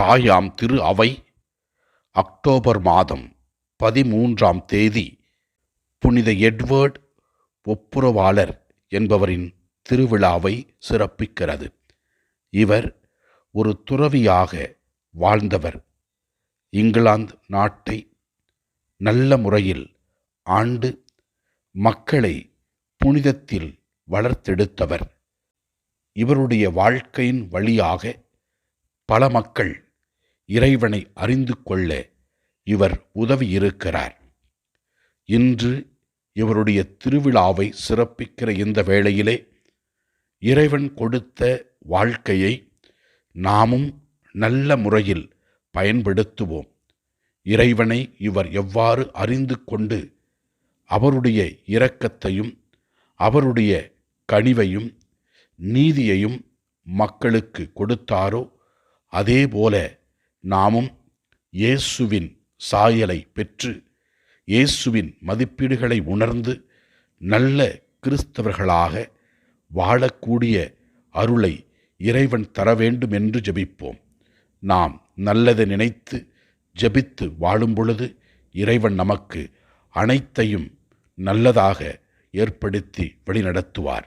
தாயாம் திரு அவை. அக்டோபர் மாதம் பதிமூன்றாம் தேதி புனித எட்வர்ட் ஒப்புரவாளர் என்பவரின் திருவிழாவை சிறப்பிக்கிறது. இவர் ஒரு துறவியாக வாழ்ந்தவர். இங்கிலாந்து நாட்டை நல்ல முறையில் ஆண்டு மக்களை புனிதத்தில் வளர்த்தெடுத்தவர். இவருடைய வாழ்க்கையின் வழியாக பல மக்கள் இறைவனை அறிந்து கொள்ள இவர் உதவியிருக்கிறார். இன்று இவருடைய திருவிழாவை சிறப்பிக்கிற இந்த வேளையிலே இறைவன் கொடுத்த வாழ்க்கையை நாமும் நல்ல முறையில் பயன்படுத்துவோம். இறைவனை இவர் எவ்வாறு அறிந்து கொண்டு அவருடைய இரக்கத்தையும் அவருடைய கனிவையும் நீதியையும் மக்களுக்கு கொடுத்தாரோ அதேபோல நாமும் இயேசுவின் சாயலை பெற்று இயேசுவின் மதிப்பீடுகளை உணர்ந்து நல்ல கிறிஸ்தவர்களாக வாழக்கூடிய அருளை இறைவன் தர வேண்டும் என்று ஜெபிப்போம். நாம் நல்லதை நினைத்து ஜெபித்து வாழும் பொழுது இறைவன் நமக்கு அனைத்தையும் நல்லதாக ஏற்படுத்தி வழிநடத்துவார்.